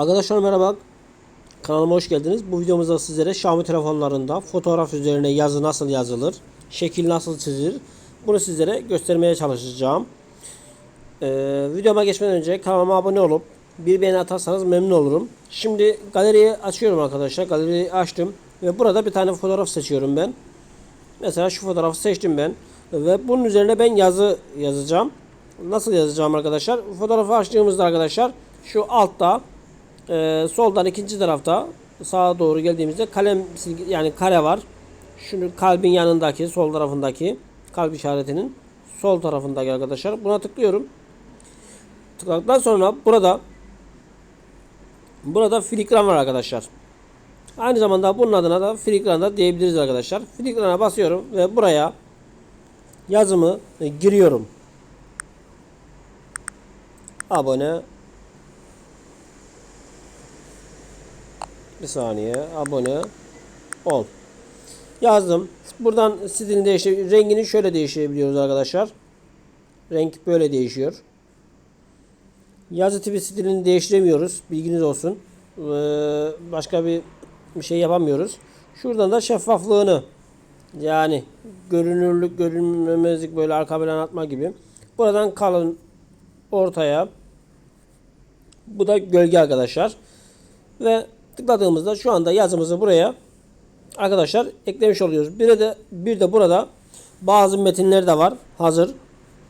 Arkadaşlar merhaba. Kanalıma hoş geldiniz. Bu videomuzda sizlere Xiaomi telefonlarında fotoğraf üzerine yazı nasıl yazılır, şekil nasıl çizilir bunu sizlere göstermeye çalışacağım. Ee, videoma geçmeden önce kanalıma abone olup bir beğeni atarsanız memnun olurum. Şimdi galeriyi açıyorum arkadaşlar. Galeriyi açtım ve burada bir tane fotoğraf seçiyorum ben. Mesela şu fotoğrafı seçtim ben ve bunun üzerine ben yazı yazacağım. Nasıl yazacağım arkadaşlar? Fotoğrafı açtığımızda arkadaşlar şu altta e, soldan ikinci tarafta sağa doğru geldiğimizde kalem yani kare var. Şunu kalbin yanındaki sol tarafındaki kalp işaretinin sol tarafındaki arkadaşlar. Buna tıklıyorum. Tıkladıktan sonra burada burada filigran var arkadaşlar. Aynı zamanda bunun adına da filigran da diyebiliriz arkadaşlar. Filigrana basıyorum ve buraya yazımı giriyorum. Abone Bir saniye. Abone ol. Yazdım. Buradan stilini değiştir. Rengini şöyle değiştirebiliyoruz arkadaşlar. Renk böyle değişiyor. Yazı tipi stilini değiştiremiyoruz. Bilginiz olsun. Ee, başka bir bir şey yapamıyoruz. Şuradan da şeffaflığını yani görünürlük, görünmemezlik böyle arka plan atma gibi. Buradan kalın ortaya. Bu da gölge arkadaşlar. Ve tıkladığımızda şu anda yazımızı buraya arkadaşlar eklemiş oluyoruz. Bir de bir de burada bazı metinler de var hazır.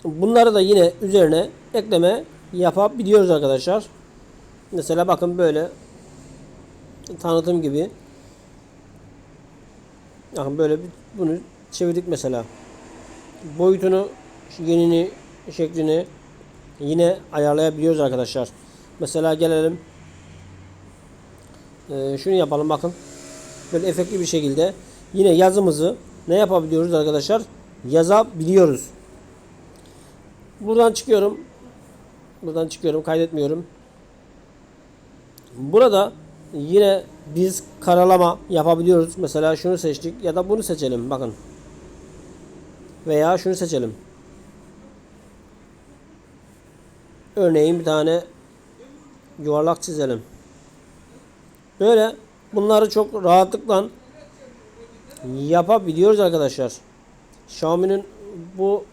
Bunları da yine üzerine ekleme yapabiliyoruz arkadaşlar. Mesela bakın böyle tanıtım gibi. Bakın böyle bir, bunu çevirdik mesela. Boyutunu, yenini, şeklini yine ayarlayabiliyoruz arkadaşlar. Mesela gelelim ee, şunu yapalım bakın. Böyle efektli bir şekilde yine yazımızı ne yapabiliyoruz arkadaşlar? Yazabiliyoruz. Buradan çıkıyorum. Buradan çıkıyorum. Kaydetmiyorum. Burada yine biz karalama yapabiliyoruz. Mesela şunu seçtik ya da bunu seçelim. Bakın. Veya şunu seçelim. Örneğin bir tane yuvarlak çizelim. Böyle bunları çok rahatlıkla yapabiliyoruz arkadaşlar. Xiaomi'nin bu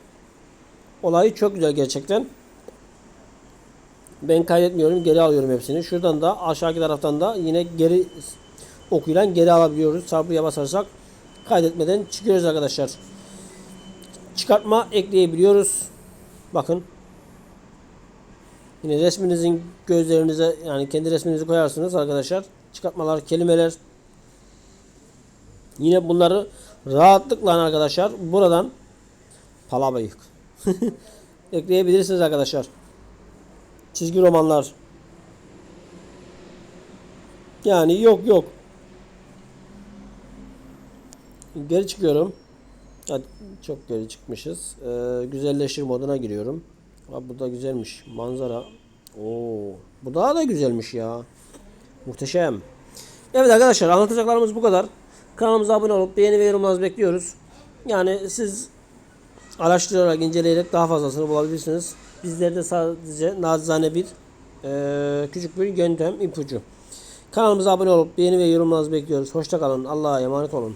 olayı çok güzel gerçekten. Ben kaydetmiyorum. Geri alıyorum hepsini. Şuradan da aşağıki taraftan da yine geri okuyulan geri alabiliyoruz. Çarpıya basarsak kaydetmeden çıkıyoruz arkadaşlar. Çıkartma ekleyebiliyoruz. Bakın. Yine resminizin gözlerinize yani kendi resminizi koyarsınız arkadaşlar. Çıkartmalar, kelimeler. Yine bunları rahatlıkla arkadaşlar buradan palabayık ekleyebilirsiniz arkadaşlar. Çizgi romanlar. Yani yok yok. Geri çıkıyorum. Hadi çok geri çıkmışız. Ee, güzelleştir moduna giriyorum. Abi bu da güzelmiş. Manzara. Oo, bu daha da güzelmiş ya. Muhteşem. Evet arkadaşlar anlatacaklarımız bu kadar. Kanalımıza abone olup beğeni ve yorumlarınızı bekliyoruz. Yani siz araştırarak, inceleyerek daha fazlasını bulabilirsiniz. Bizlerde sadece nazane bir e, küçük bir yöntem, ipucu. Kanalımıza abone olup beğeni ve yorumlarınızı bekliyoruz. Hoşçakalın. Allah'a emanet olun.